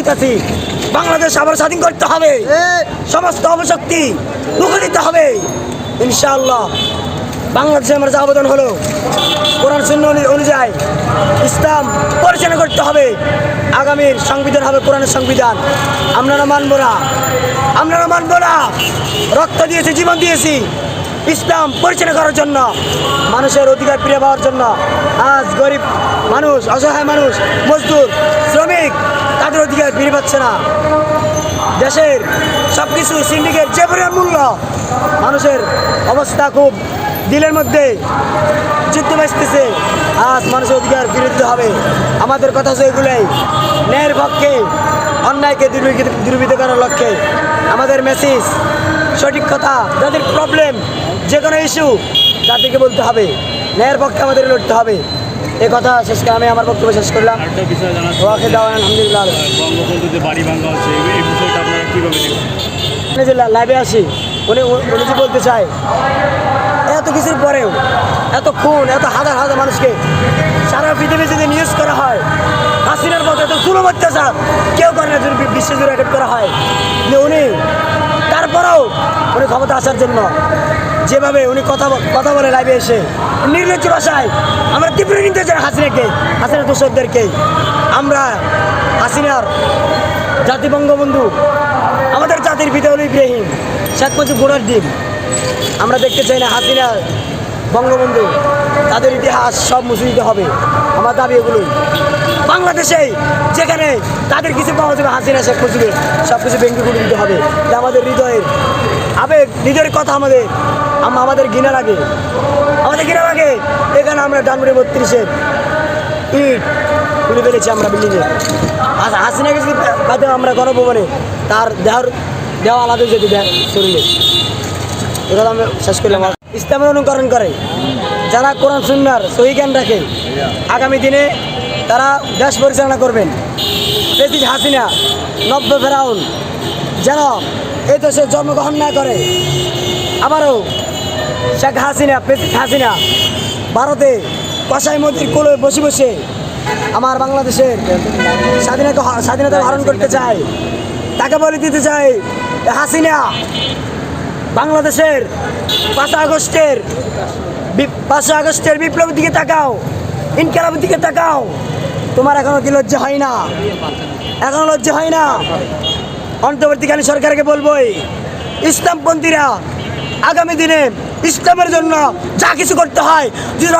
প্রস্তুত আছি। বাংলাদেশ আবার স্বাধীন করতে হবে। সমস্ত অবশক্তি রুখে দিতে হবে। ইনশাআল্লাহ বাংলাদেশে আমার যে আবেদন হলো, কোরআন শূন্য অনুযায়ী ইসলাম পরিচালনা করতে হবে। আগামীর সংবিধান হবে কোরআনের সংবিধান। আপনারা মানব না। আপনারা মানব না। রক্ত দিয়েছি, জীবন দিয়েছি ইসলাম পরিচালনা করার জন্য, মানুষের অধিকার ফিরে পাওয়ার জন্য। আজ গরিব মানুষ, অসহায় মানুষ, মজদুর, শ্রমিক তাদের অধিকার ফিরে পাচ্ছে না। দেশের সব কিছু সিন্ডিকেট যে পরিমাণ মূল্য, মানুষের অবস্থা খুব দিলের মধ্যে যুদ্ধ বাঁচতেছে। আজ মানুষের অধিকার ফিরে দিতে হবে। আমাদের কথা হচ্ছে এগুলোই ন্যায়ের পক্ষে, অন্যায়কে দুর্বৃত্ত করার লক্ষ্যে। আমাদের মেসেজ সঠিক কথা, যাদের প্রবলেম যে কোনো ইস্যু তাদেরকে বলতে হবে। ন্যায়ের পক্ষে আমাদের লড়তে হবে। এ কথা শেষ করে আমি আমার বক্তব্য শেষ করলাম। আরেকটা বিষয় জানা ওয়াকে দেওয়া আলহামদুলিল্লাহ। বঙ্গবন্ধুতে বাড়ি ভাঙা হচ্ছে এই- এই বিষয়টা আপনারা কীভাবে দেখছেন? যে লাইভে আসি উনি উনি যে বলতে চায় এত কিছুর পরেও এত খুন এত হাজার হাজার মানুষকে সারা পৃথিবী যদি নিউজ করা হয় হাসিনার মতো এত জুলুম অত্যাচার কেউ করে না যদি বি- জুড়ে রেকর্ড করা হয়। উনি তারপরেও উনি ক্ষমতা আসার জন্য যেভাবে উনি কথা কথা বলে লাইভে এসে। নির্লজ্জ ভাষায় আমরা তীব্র নিতে চাই হাসিনাকে, হাসিনা দোষকদেরকে আমরা হাসিনার জাতি বঙ্গবন্ধু, আমাদের জাতির হল ইব্রাহিম, শেখ মুজিব গোড়ার দিন। আমরা দেখতে চাই না হাসিনা, বঙ্গবন্ধু, তাদের ইতিহাস সব মুছে দিতে হবে। আমার দাবি এগুলোই। বাংলাদেশে যেখানে তাদের কিছু পাওয়া যাবে হাসিনা, শেখ মুজিবের সব কিছু ভেঙে করে দিতে হবে। আমাদের হৃদয়ের আবেগ, নিজের কথা আমাদের, আম- আমাদের ঘৃণা লাগে। আমাদের ঘৃণা লাগে। এখানে আমরা ডানমুড়ি বত্রিশের ইট তুলে ফেলেছি আমরা বিল্ডিংয়ে আর হাসিনাকে গেছি, বাদে আমরা গণভবনে। তার দেহর দেহ আলাদা যদি দেয়, শরীরে। এটা আমি শেষ করলাম ইসলামের অনুকরণ করে। যারা কোরআন, সুন্নার সহি জ্ঞান রাখে, আগামী দিনে তারা দেশ পরিচালনা করবেন। হাসিনা, নব্য ফেরাউন, যেন এই দেশে জন্মগ্রহণ না করে। আবারও শেখ হাসিনা প্রেসিড হাসিনা ভারতে কসাই মন্ত্রীর কোলে বসে বসে আমার বাংলাদেশের স্বাধীনতা স্বাধীনতা হরণ করতে চায়। তাকে বলে দিতে চাই হাসিনা, বাংলাদেশের পাঁচ আগস্টের পাঁচই আগস্টের বিপ্লবের দিকে তাকাও, ইনকালাবের দিকে তাকাও। তোমার এখনও কি লজ্জা হয় না? এখনও লজ্জা হয় না? অন্তর্বর্তীকালীন সরকারকে বলব ইসলামপন্থীরা আগামী দিনে ইসলামের জন্য যা কিছু করতে হয় যদি